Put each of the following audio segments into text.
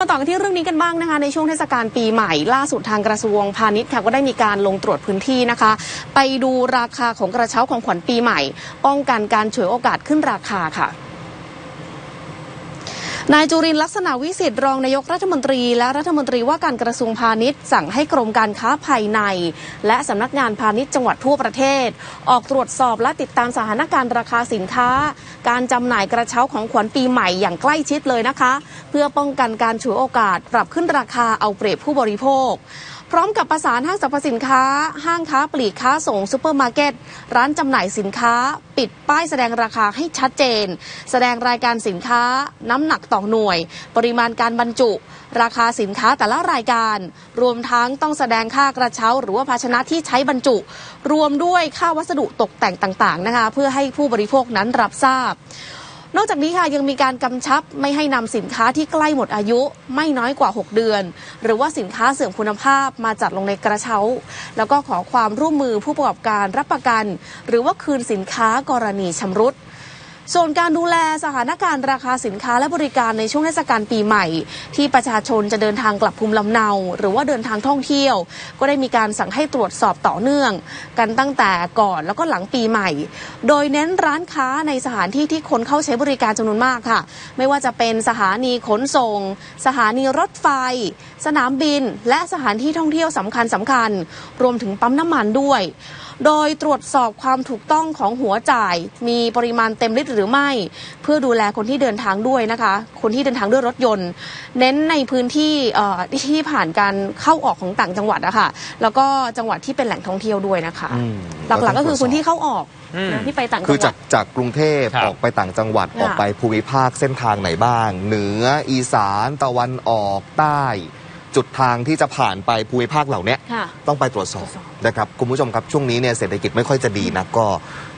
มาต่อกันที่เรื่องนี้กันบ้างนะคะในช่วงเทศกาลปีใหม่ล่าสุดทางกระทรวงพาณิชย์ค่ะก็ได้มีการลงตรวจพื้นที่นะคะ ไปดูราคาของกระเช้าของขวัญปีใหม่ ป้องกันการฉวยโอกาสขึ้นราคาค่ะ นายจุรินลักษณะวิสิทธิ์รองนายกรัฐมนตรี และรัฐมนตรีว่าการกระทรวงพาณิชย์ สั่งให้กรมการค้าภายใน และสำนักงานพาณิชย์จังหวัดทั่วประเทศ ออกตรวจสอบและติดตามสถานการณ์ราคาสินค้า การจำหน่ายกระเช้าของขวัญปีใหม่อย่างใกล้ชิดเลยนะคะ เพื่อป้องกันการฉวยโอกาสปรับขึ้นราคาเอาเปรียบผู้บริโภค พร้อมกับประสานห้างสรรพสินค้า ห้างค้าปลีกค้าส่งซูเปอร์มาร์เก็ต ร้านจำหน่ายสินค้า ปิดป้ายแสดงราคาให้ชัดเจน แสดงรายการสินค้า น้ำหนักต่อหน่วย ปริมาณการบรรจุ ราคาสินค้าแต่ละรายการ รวมทั้งต้องแสดงค่ากระเช้า หรือว่าภาชนะที่ใช้บรรจุ รวมด้วยค่าวัสดุตกแต่งต่างๆนะคะ เพื่อให้ผู้บริโภคนั้นรับทราบ นอกจากนี้ค่ะยังมีการกำชับไม่ให้นำสินค้าที่ใกล้หมดอายุไม่น้อยกว่า 6 เดือน หรือว่าสินค้าเสื่อมคุณภาพมาจัดลงในกระเช้า แล้วก็ขอความร่วมมือผู้ประกอบการรับประกัน หรือว่าคืนสินค้ากรณีชำรุด ส่วนการดูแลสถานการณ์ราคาสินค้าและบริการในช่วงเทศกาลปีใหม่ ที่ประชาชนจะเดินทางกลับภูมิลำเนา หรือว่าเดินทางท่องเที่ยว ก็ได้มีการสั่งให้ตรวจสอบต่อเนื่อง กันตั้งแต่ก่อนแล้วก็หลังปีใหม่ โดยเน้นร้านค้าในสถานที่ที่คนเข้าใช้บริการจำนวนมากค่ะ ไม่ว่าจะเป็นสถานีขนส่ง สถานีรถไฟ สนามบิน และสถานที่ท่องเที่ยวสำคัญสำคัญ รวมถึงปั๊มน้ำมันด้วย โดยตรวจสอบความถูกต้องของหัวจ่าย มีปริมาณเต็มลิตรหรือไม่ เพื่อดูแลคนที่เดินทางด้วยนะคะ คนที่เดินทางด้วยรถยนต์ เน้นในพื้นที่เอ่อที่ผ่านการเข้าออกของต่างจังหวัดอะค่ะแล้วก็จังหวัดที่เป็นแหล่งท่องเที่ยวด้วยนะคะอืมหลักๆก็คือพื้นที่เข้าออกอืมนะที่ไปต่างจังหคือวัจากดจากกรุงเทพครับออกไปต่างจังหวัดค่ะออกไปภูมิภาคเส้นทางไหนบ้าง เหนืออีสานตะวันออกใต้ จุดทางที่จะผ่านไปภูมิภาคเหล่าเนี้ยค่ะ ต้องไปตรวจสอบตรวจสอบนะครับคุณผู้ชมครับช่วงนี้เนี่ยเศรษฐกิจไม่ค่อยจะดีนะก็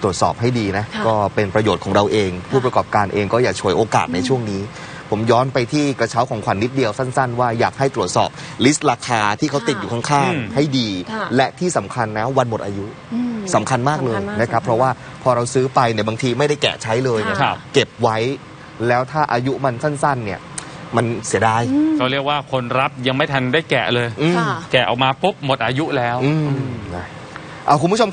ตรวจสอบให้ดีนะค่ะก็เป็นประโยชน์ของเราเอง ผู้ประกอบการเองก็อย่าฉวยโอกาสในช่วงนี้ ผมย้อนไปที่กระเช้าของขวัญนิดเดียวสั้น ๆ ว่าอยากให้ตรวจสอบลิสต์ราคาที่เขาติดอยู่ข้างอืม ๆให้ดี ค่ะ และที่สำคัญนะวันหมดอายุ อืม สำคัญมากเลยสำคัญมากนะครับสำคัญเพราะว่าพอเราซื้อไปเนี่ยบางทีไม่ได้แกะใช้เลยเนี่ยครับเก็บไว้ แล้วถ้าอายุมันสั้นๆเนี่ย มันเสียดายอืมเขาเรียกว่าคนรับยังไม่ทันได้แกะเลยอืมค่ะ แกะออกมาปุ๊บหมดอายุแล้ว อืมนะเอาคุณผู้ชม